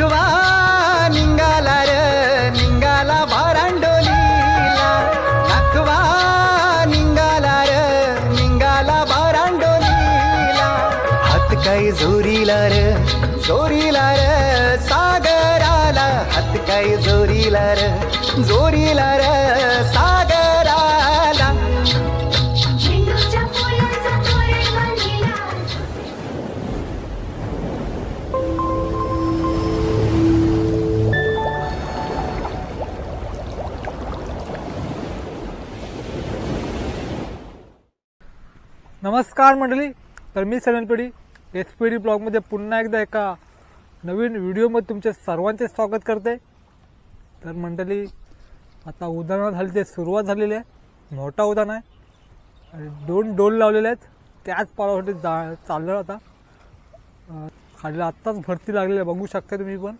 नखवा नमस्कार मंडळी. तर मी सगळ्यांपडी एस पी डी ब्लॉगमध्ये पुन्हा एकदा एका नवीन व्हिडिओमध्ये तुमचे सर्वांचे स्वागत करते. तर मंडळी आता उदाहरण झाली ते सुरुवात झालेली आहे. मोठा उदाहरण आहे. आणि दोन डोल लावलेले आहेत. त्याच पाळासाठी जा चाललं आता. खालीला खाली आत्ताच भरती लागलेली आहे. बघू शकता तुम्ही पण.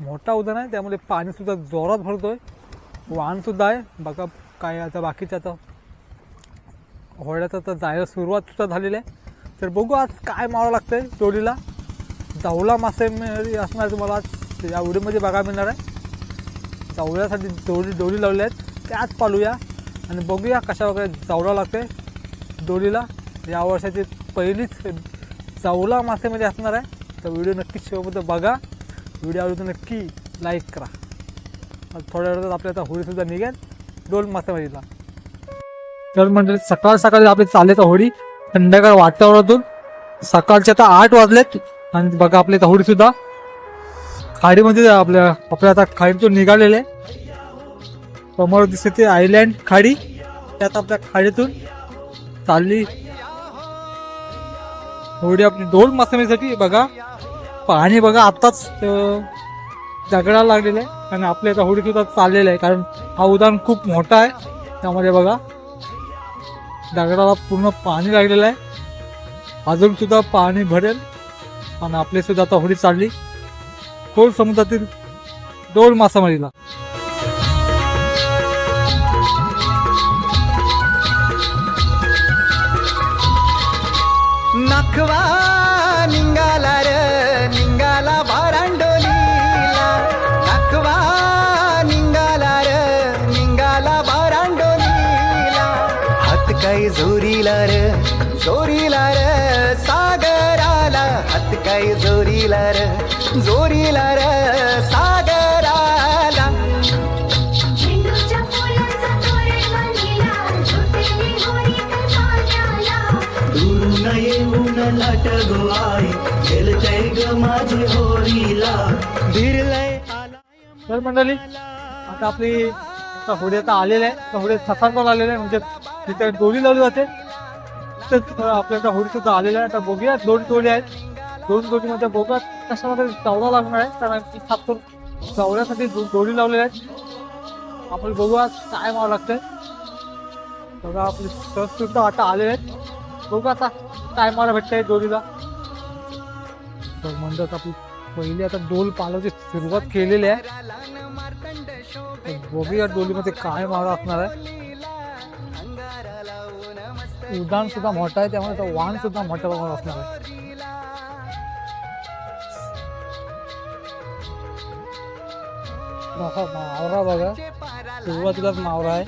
मोठा उदाहरण आहे. त्यामुळे पाणीसुद्धा जोरात भरतो आहे वाहनसुद्धा आहे. बघा काय आता बाकीचं आता. होड्याचं आता जायला सुरुवात सुद्धा झालेली आहे. तर बघू आज काय मारावं लागतंय टोळीला जावला मासे असणार तुम्हाला आज. या उडीमध्ये बघायला मिळणार आहे. जावल्यासाठी डोळी डोळी लावली आहेत. त्याच पालूया. आणि बघूया कशा वगैरे जावला लागते डोळीला या वर्षाची पहिलीच जावला मासेमध्ये असणार आहे. तर व्हिडिओ नक्की शेवटमध्ये बघा. व्हिडिओ आवडतो नक्की लाईक करा. थोड्या वेळात आपल्या आता होळीसुद्धा निघेल. डोल मासेमारीला. तर म्हणजे सकाळ सकाळी आपले चालले तर होडी संध्याकाळ वातावरणातून सकाळचे आता आठ वाजलेत आणि बघा आपले होडी सुद्धा. खाडीमध्ये आपल्या आपल्या आता खाडीतून निघालेले. समोर दिसते ते आयलँड खाडी. त्यात आपल्या खाडीतून चालली. होडी आपली दोन मासेमारीसाठी बघा. पाणी बघा आताच अं, लागलेलं आहे. आणि आपल्या आता होडी सुद्धा चाललेलं आहे. कारण हा उदाहरण खूप मोठा आहे. त्यामध्ये बघा. दगडाला पूर्ण पाणी लागलेलं आहे. अजून सुद्धा पाणी भरेल. आणि आपली सुद्धा आता होडी चालली. खोल समुद्रातील दोन मासामारीला. नखवा जोरीला र जोरीला र सागराला. तर दुरून येऊन लाट ग माझी मंडळी आता आपली आता होडी आता आलेली आहे. त्या होडी ससांवर आलेले आहे. म्हणजे तिथे डोली लावली जाते. तर आपल्या आता होडी सुद्धा आलेल्या आहे. आता बघूया दोन टोळी आहेत. दोन टोळीमध्ये बघूया कशामध्ये चावला लागणार आहे. कारण की खापून चावण्यासाठी दो- दोरी लावलेल्या आहेत. आपण बघूया काय व्हावं लागतंय. बघा आपले सर सुद्धा आता आलेले आहेत. बघू आता काय मारा भेटतंय दोरीला तर म्हणतात आपली पहिली आता डोल पालवची सुरुवात केलेली आहे. बघूया डोलीमध्ये काय मारा असणार आहे. उदान सुद्धा मोठा आहे त्यामुळे तो वाहन सुद्धा मोठ्या प्रमाणात असणार आहे. बघा, मावरा बघा. सुरुवातीलाच मावरा आहे.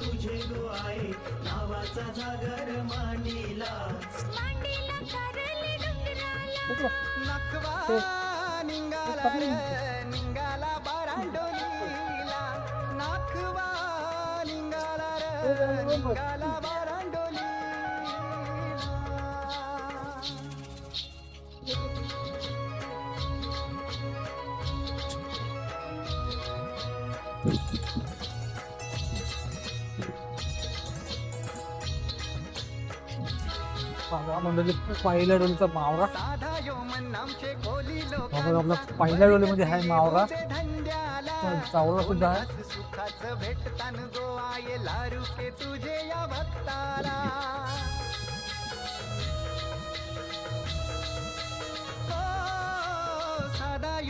तुझे गो आई नावाचा जागर मांडीला मांडीला कारले निघाला बारांडोलीला नाखवा निघाला रे, निघाला पहिल्या डोलीचा मावरा. साधा योमन आमचे लोक बघा आपला पहिल्या डोलीमध्ये आहे मावरा. चावला सुद्धा आहे.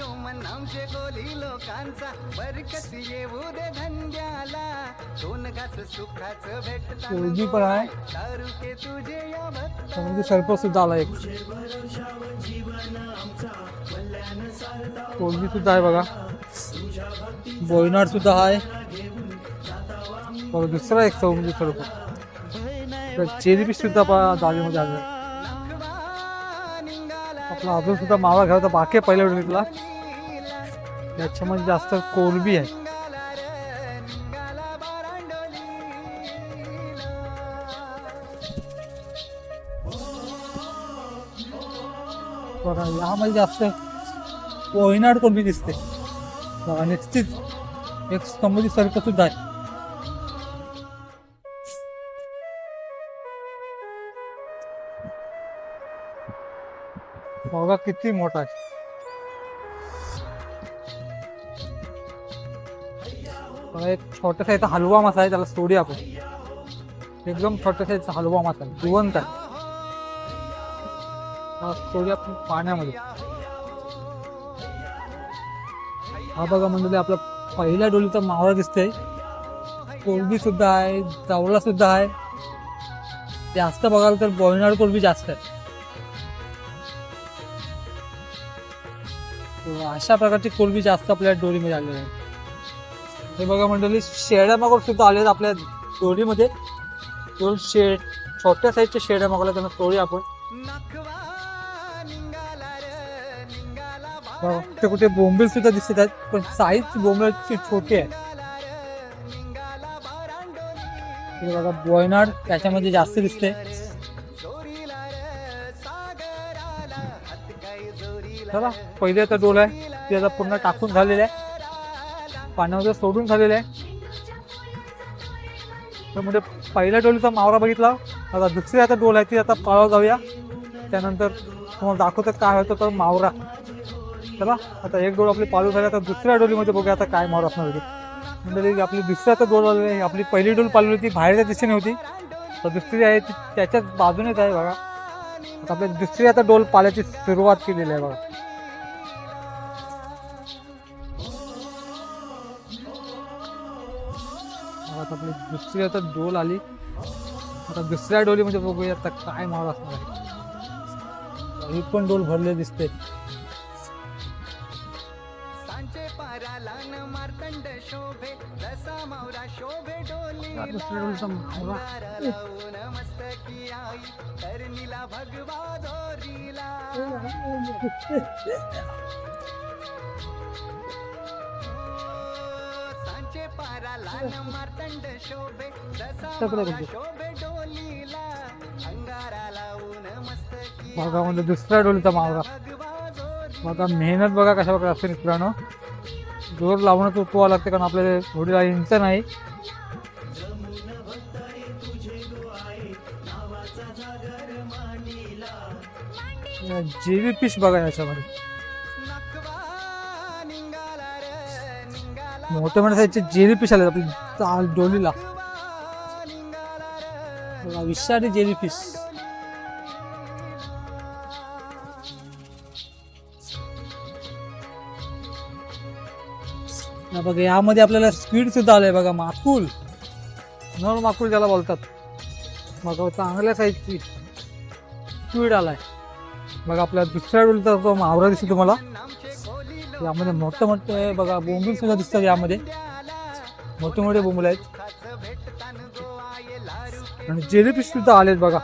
आमचे कोली लोकांचा. बरकत येऊ दे धंद्याला. दोन घास सुखाचं कोळंबी पण आहे. दारू के तुझे या भक्ता समुद्री सर्प सुद्धा आला एक. कोलबी सुद्धा आहे बघा. बोयनाड सुद्धा आहे. बघा दुसरा एक समुद्री सर्प चेरी सुद्धा आलेला आहे. आपला अजून सुद्धा मावा घ्यावा तर बाकी पहिल्या वेळेला. याच्यामध्ये जास्त कोलबी आहे. बघा यामध्ये जास्त कोयनाड कोलबी दिसते. बघा निश्चित एक समुद्री सर्प सुद्धा आहे. बघा किती मोठा आहे. एक छोटासा इथं हलवा मासा आहे त्याला सोडी आपण. एकदम छोटासा इथं हलवा मसा आहे जिवंत आहे. सोडी आपण पाण्यामध्ये. हा बघा म्हणजे आपला पहिल्या डोलीचा मावळा दिसतोय. कोलबी सुद्धा आहे जावळा सुद्धा आहे. जास्त बघाल तर बॉयनाड कोलबी जास्त आहे. अशा प्रकारची कोलबी जास्त आपल्या डोलीमध्ये आलेली आहे. हे बघा मंडळी शेळ्या मागोर सुद्धा आले आपल्या डोलीमध्ये दोन शेड छोट्या साईजच्या शेळ्या मागवल्या त्यांना तोळी आपण. ते कुठे कुठे बोंबील सुद्धा दिसत आहेत पण साईज बोंबीलची छोटी आहे. बघा बॉयनाड त्याच्यामध्ये जास्त दिसते चला पहिले आता डोल आहे ते आता पूर्ण टाकून झालेलं आहे. पाण्यामध्ये सोडून झालेलं आहे. तर म्हणजे पहिल्या डोलीचा मावरा बघितला. आता दुसरी आता डोल आहे ती आता पाळावं जाऊया. त्यानंतर तुम्हाला दाखवतात काय होतं तर मावरा. चला आता एक डोळ आपली पाळू झाली. आता दुसऱ्या डोलीमध्ये बघूया आता काय मावरा असणार होती म्हणजे आपली दुसरी आता डोल आलेली आहे. आपली पहिली डोल पाळली होती बाहेरच्या दिशेने होती. तर दुसरी आहे ती त्याच्याच बाजूनेच आहे बघा. आता आपली दुसरी आता डोल पाल्याची सुरुवात केलेली आहे बघा. आता आपली दुसरी आता डोल आली. आता दुसऱ्या डोलीमध्ये बघूया आता काय मावळ असणार आहे. ही पण डोल भरले दिसते. सांचे पाराला न मार्तंड शोभे जसा मावरा मार्तंड शोभे मावरा बघू. शोभे डोलीला अंगारा लावून मस्तकी बघा म्हणजे दुसऱ्या डोलीचा मावरा. भगवा दोरी बघा मेहनत बघा कशा प्रकारे असते मित्रांनो. जोर लावूनच उपवा लागते कारण आपल्याला थोडी इंच नाही. जेवी फिश बघा याच्यामध्ये. मोठे मोठे साईजचे जेली फिश आले आपली डोलीला. बघा विषारी जेली फिश बघा यामध्ये आपल्याला स्पीड सुद्धा आलंय बघा माकुल. नर माकुल ज्याला बोलतात. बघा चांगल्या साईजची स्पीड आलाय. बघा आपल्या दुसऱ्या डोलीचा तो मावरा दिसतो तुम्हाला. यामध्ये मोठे मोठे बघा बोंबील सुद्धा दिसतात यामध्ये. मोठे मोठे बोंबील आहेत. आणि जेलीफिश सुद्धा आलेत बघा.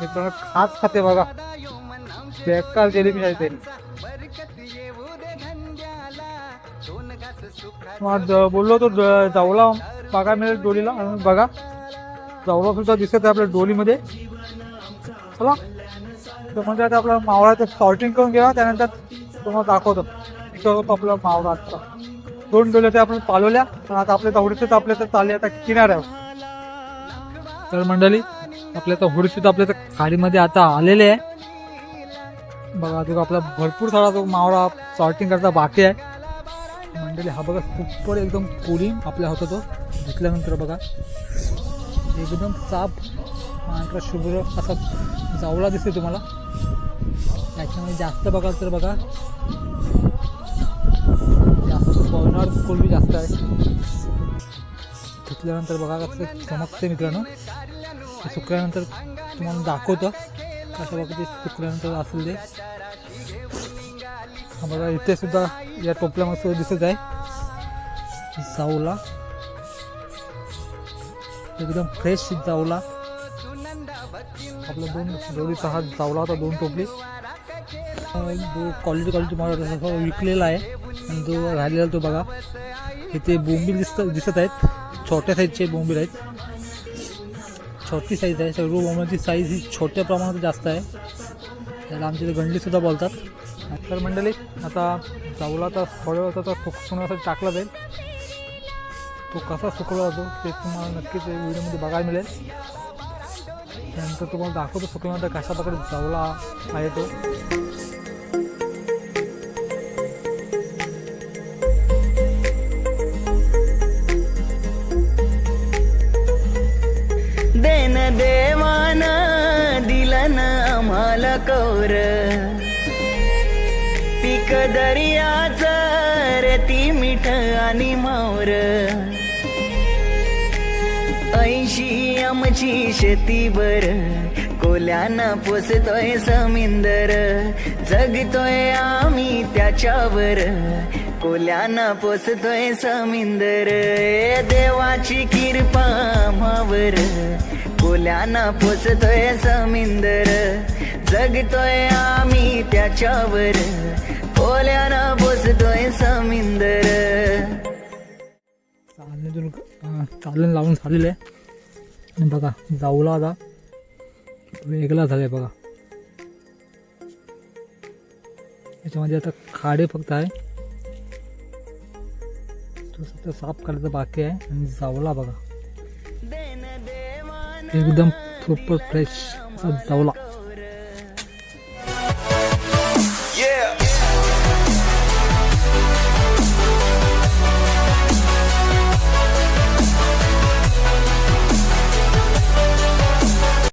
मित्रांनो खास खाते बघा. बेकार जेलीफिश आहे ते. बोललो तो जाऊला जावला बघा मिळेल डोलीला. बघा जावला सुद्धा दिसत आहे आपल्या डोलीमध्ये. चला. तर म्हणजे आता आपला मावळा सॉर्टिंग करून घ्या त्यानंतर तुम्हाला दाखवतो. इथं आपला मावळा आजचा. दोन डोले ते आपण पालवल्या पण आता आपल्या हुडीचे तर आपल्या तर चालले आता किनाऱ्यावर. तर मंडळी आपल्या तर हुडी तर आपल्या तर खाडीमध्ये आता आलेले आहे. बघा अजून आपला भरपूर सारा तो मावळा सॉर्टिंग करता बाकी आहे. मंडळी हा बघा सुपर एकदम कुलिंग आपल्या होता तो. घेतल्यानंतर बघा एकदम साफ पांढरा शुभ्र असा जावला दिसते तुम्हाला. याच्यामध्ये जास्त बघाल तर बघा. जास्त पवनार कोलबी जास्त आहे. घेतल्यानंतर बघा कसं चमकते मित्रांनो. सुकल्यानंतर तुम्हाला दाखवतं. कशा बघा सुकल्यानंतर असेल ते. हा बघा इथे सुद्धा या टोपल्यामध्ये सुद्धा दिसत आहे. जावला एकदम फ्रेश जावला आपलं दोन जोडीचा हा जावला होता दोन टोपली. जो क्वालिटी क्वालिटी माल विकलेला आहे. आणि जो राहिलेला तो बघा. इथे बोंबील दिसत दिसत आहेत. छोट्या साईजचे बोंबील आहेत. छोटी साईज आहे. सर्व बोंबीलची साईज ही छोट्या प्रमाणात जास्त आहे. त्याला आमच्या इथे गंडीसुद्धा बोलतात. तर मंडळी आता चावला तर थोड्या वेळात आता सुक सुकण्यासाठी टाकला जाईल. तो कसा सुकवला जातो ते तुम्हाला नक्कीच व्हिडिओमध्ये बघायला मिळेल. त्यानंतर तुम्हाला दाखवतो सुकल्यानंतर कशा प्रकारे जावला आहे तो. देन देवान दिलन आम्हाला कौर. पिक दर्याच रेती मिठ आणि मावर. ऐंशी आमची शेतीवर. कोल्याना पोसतोय समिंदर. जगतोय आम्ही त्याच्यावर. कोल्याना पोसतोय समिंदर. देवाची किरपा मावर कोल्याना पोसतोय समिंदर. जगतोय आम्ही त्याच्यावर. कोल्याना पोसतोय समिंदर. चालून लावून झालेलं आहे. बघा जाऊला आता. वेगळा झालाय बघा. याच्यामध्ये आता खाडे फक्त आहे. तो साफ करायचं बाकी आहे आणि जावला बघा. एकदम सुपर फ्रेश असा जावला